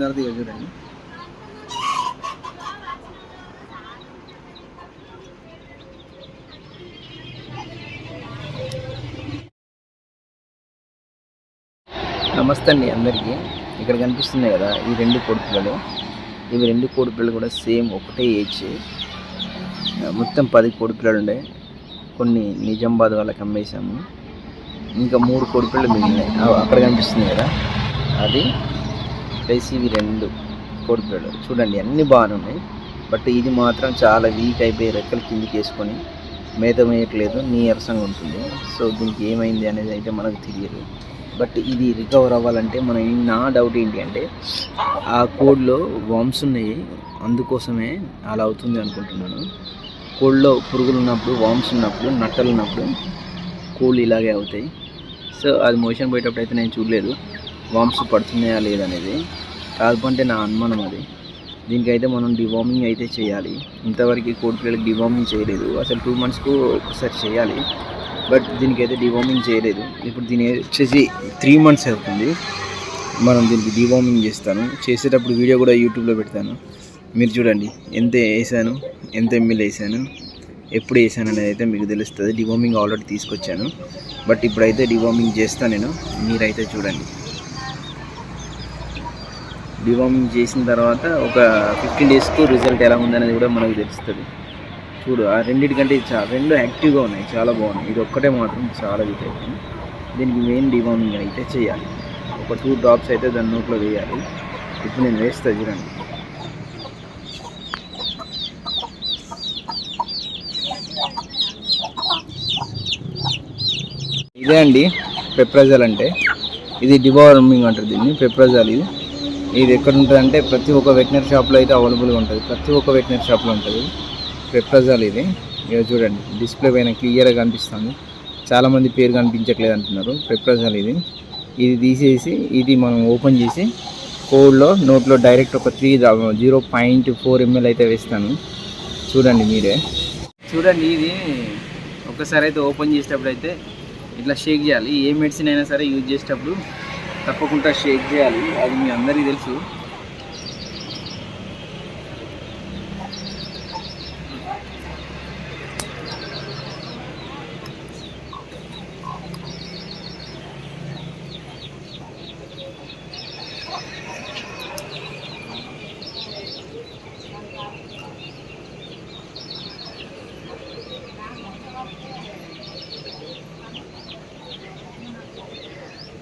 తర్వాత ఇక చూడండి. నమస్తే అండి అందరికీ. ఇక్కడ కనిపిస్తున్నాయి కదా ఈ రెండు కోడిపిల్లలు. ఇవి రెండు కోడిపిల్లలు కూడా సేమ్ ఒకటే ఏజ్. మొత్తం పది కోడిపిల్లలు ఉండే. కొన్ని నిజామాబాద్ వాళ్ళకి అమ్మేసాము ఇంకా మూడు కోడిపిల్లలు మిగిలినాయి. అక్కడ కనిపిస్తుంది కదా. అది ప్లస్ ఇవి రెండు కోడిపిల్లలు చూడండి అన్నీ బాగానే ఉన్నాయి. బట్ ఇది మాత్రం చాలా వీక్ అయిపోయి రెక్కలు కిందికి వేసుకొని మేత మేయట్లేదు నీరసంగా ఉంటుంది. సో దీనికి ఏమైంది అనేది అయితే మనకు తెలియదు. బట్ ఇది రికవర్ అవ్వాలంటే మనం నా డౌట్ ఏంటి అంటే ఆ కోడ్లో వామ్స్ ఉన్నాయి. అందుకోసమే అలా అవుతుంది అనుకుంటున్నాను. కోళ్ళలో పురుగులు ఉన్నప్పుడు వామ్స్ ఉన్నప్పుడు నట్టలు ఉన్నప్పుడు కోళ్ళు ఇలాగే అవుతాయి. సో అది మోషన్ పోయేటప్పుడు అయితే నేను చూడలేదు. వామ్స్ పడుతున్నాయా లేదనేది. కాకపోతే నా అనుమానం అది. దీనికైతే మనం డివార్మింగ్ అయితే చేయాలి. ఇంతవరకు కోడి పిల్లలకి డివార్మింగ్ చేయలేదు. అసలు టూ మంత్స్కు ఒకసారి చేయాలి. బట్ దీనికైతే డివార్మింగ్ చేయలేదు. ఇప్పుడు దీని వచ్చేసి త్రీ మంత్స్ అవుతుంది. మనం దీనికి డివార్మింగ్ చేస్తాను. చేసేటప్పుడు వీడియో కూడా యూట్యూబ్లో పెడతాను. మీరు చూడండి. ఎంత వేసాను ఎంత ఎంఎల్ వేసాను ఎప్పుడు వేసాను అనేది అయితే మీకు తెలుస్తుంది. డివార్మింగ్ ఆల్రెడీ తీసుకొచ్చాను. బట్ ఇప్పుడైతే డివార్మింగ్ చేస్తాను నేను. మీరైతే చూడండి. డివార్మింగ్ చేసిన తర్వాత ఒక ఫిఫ్టీన్ డేస్కు రిజల్ట్ ఎలా ఉందనేది కూడా మనకు తెలుస్తుంది. చూడు ఆ రెండింటికంటే చాలా రెండు యాక్టివ్గా ఉన్నాయి చాలా బాగున్నాయి. ఇది ఒక్కటే మాత్రం చాలా వీక్ అయిపోయింది దీనికి మెయిన్ డివార్మింగ్ అయితే చేయాలి. ఒక టూ డ్రాప్స్ అయితే దాని నోట్లో వేయాలి. ఇప్పుడు నేను వేస్తా చూడండి. ఇదే అండి పెప్రజల్ అంటే. ఇది డివార్మింగ్ అంటారు దీన్ని పెప్రజల్ ఇది. ఇది ఎక్కడ ఉంటుంది అంటే ప్రతి ఒక్క వెటనరీ షాప్లో అయితే అవైలబుల్గా ఉంటుంది. ప్రతి ఒక్క వెటనరీ షాప్లో ఉంటుంది. పెప్రజాల్ ఇది. ఇక చూడండి డిస్ప్లే పైన క్లియర్గా కనిపిస్తుంది. చాలామంది పేరు కనిపించట్లేదు అంటున్నారు. పెప్రజాల్ ఇది. ఇది తీసేసి ఇది మనం ఓపెన్ చేసి కోడ్లో నోట్లో డైరెక్ట్ ఒక three zero point four ML అయితే వేస్తాను. చూడండి మీరే. చూడండి ఇది ఒకసారి అయితే ఓపెన్ చేసేటప్పుడు అయితే ఇట్లా షేక్ చేయాలి. ఏ మెడిసిన్ అయినా సరే యూజ్ చేసేటప్పుడు తప్పకుండా షేక్ చేయాలి. అది మీ అందరికీ తెలుసు.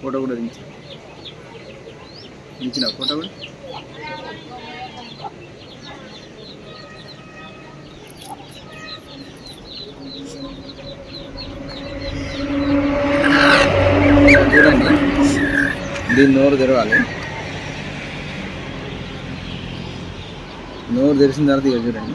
ఫోటో కూడా దించు. ఇచ్చిన ఫోటో కూడా? చూడండి దీన్ని నోరు తెరవాలి. నోరు తెరిచిన తర్వాత ఇక చూడండి.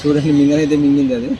చూడండి మింగనైతే మింగింది అది